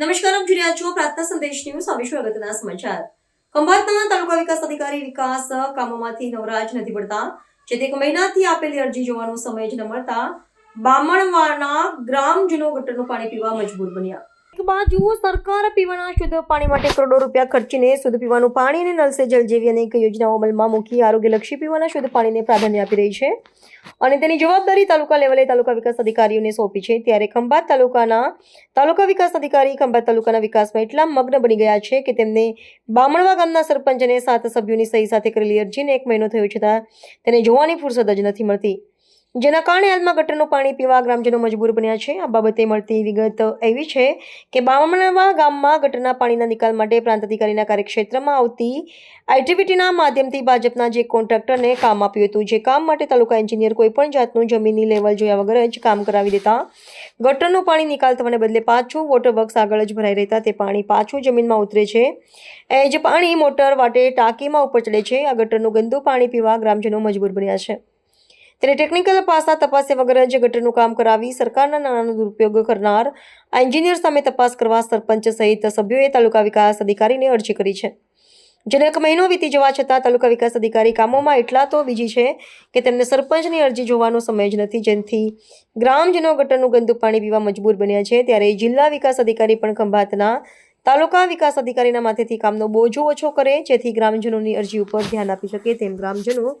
નમસ્કાર, આપ જોઈ રહ્યા છો પ્રાર્થના સંદેશ ન્યૂઝ હવે શું અગત્યના સમાચાર. ખંભાતના તાલુકા વિકાસ અધિકારી વિકાસ કામોમાંથી નવરાજ નથી પડતા જેથી એક મહિનાથી આપેલી અરજી જોવાનો સમય જ ન મળતા, બામણવાના ગ્રામજનો ગટરનું પાણી પીવા મજબૂર બન્યા. એક બાજુ સરકાર પીવાના શુદ્ધ પાણી માટે કરોડો રૂપિયા ખર્ચીને શુદ્ધ પીવાનું પાણી અને નલ સે જલ જેવી અનેક યોજનાઓ અમલમાં મૂકી આરોગ્યલક્ષી પીવાના શુદ્ધ પાણીને પ્રાધાન્ય આપી રહી છે. અને તેની જવાબદારી તાલુકા લેવલે તાલુકા વિકાસ અધિકારીઓને સોંપી છે. ત્યારે ખંભાત તાલુકાના તાલુકા વિકાસ અધિકારી ખંભાત તાલુકાના વિકાસમાં એટલા મગ્ન બની ગયા છે કે તેમને બામણવા ગામના સરપંચ અને સાત સભ્યોની સહી સાથે કરેલી અરજીને એક મહિનો થયો છતાં તેને જોવાની ફુરસદ જ નથી મળતી. જેના કારણે હાલમાં ગટરનું પાણી પીવા ગ્રામજનો મજબૂર બન્યા છે. આ બાબતે મળતી વિગત એવી છે કે બામણવા ગામમાં ગટરના પાણીના નિકાલ માટે પ્રાંત અધિકારીના કાર્યક્ષેત્રમાં આવતી આઈટીબીટીના માધ્યમથી ભાજપના જે કોન્ટ્રાક્ટરને કામ આપ્યું હતું, જે કામ માટે તાલુકા એન્જિનિયર કોઈપણ જાતનું જમીનની લેવલ જોયા વગર જ કામ કરાવી દેતા. ગટરનું પાણી નિકાલ થવાને બદલે પાછું વોટર વર્ક્સ આગળ જ ભરાઈ રહેતા, તે પાણી પાછું જમીનમાં ઉતરે છે. એ જ પાણી મોટર વાટે ટાંકીમાં ઉપર ચડે છે. આ ગટરનું ગંદુ પાણી પીવા ગ્રામજનો મજબૂર બન્યા છે. ત્યારે ટેકનિકલ પાસા તપાસે વગર જ ગટરનું કામ કરાવી સરકારના નાણાંનો દુરુપયોગ કરનાર આ એન્જિનિયર સામે તપાસ કરવા સરપંચ સહિત સભ્યોએ તાલુકા વિકાસ અધિકારીને અરજી કરી છે. જેને એક મહિનો વીતી જવા છતાં તાલુકા વિકાસ અધિકારી કામોમાં એટલા તો બીજી છે કે તેમને સરપંચની અરજી જોવાનો સમય જ નથી. જેથી ગ્રામજનો ગટરનું ગંદુ પાણી પીવા મજબૂર બન્યા છે. ત્યારે જિલ્લા વિકાસ અધિકારી પણ ખંભાતના તાલુકા વિકાસ અધિકારીના માથેથી કામનો બોજો ઓછો કરે, જેથી ગ્રામજનોની અરજી ઉપર ધ્યાન આપી શકે તેમ ગ્રામજનો